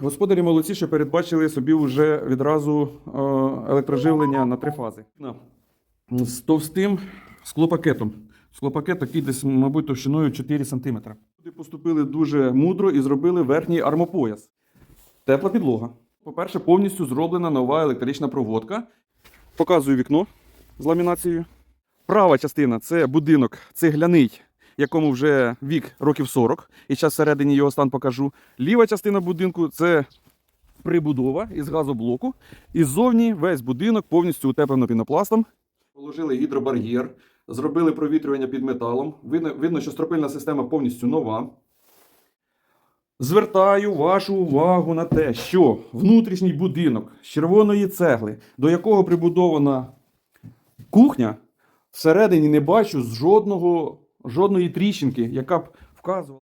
Господарі молодці, що передбачили собі вже відразу е, електроживлення на три фази. З товстим склопакетом. Склопакет такий десь, мабуть, товщиною 4 см. Люди поступили дуже мудро і зробили верхній армопояс. Тепла підлога. По-перше, повністю зроблена нова електрична проводка. Показую вікно з ламінацією. Права частина це будинок цегляний, якому вже вік років 40, і зараз всередині його стан покажу. Ліва частина будинку це прибудова із газоблоку. І ззовні весь будинок повністю утеплено пінопластом. Положили гідробар'єр, зробили провітрювання під металом. Видно, видно, що стропильна система повністю нова. Звертаю вашу увагу на те, що внутрішній будинок з червоної цегли, до якого прибудована кухня, всередині не бачу жодного, жодної тріщинки, яка б вказувала.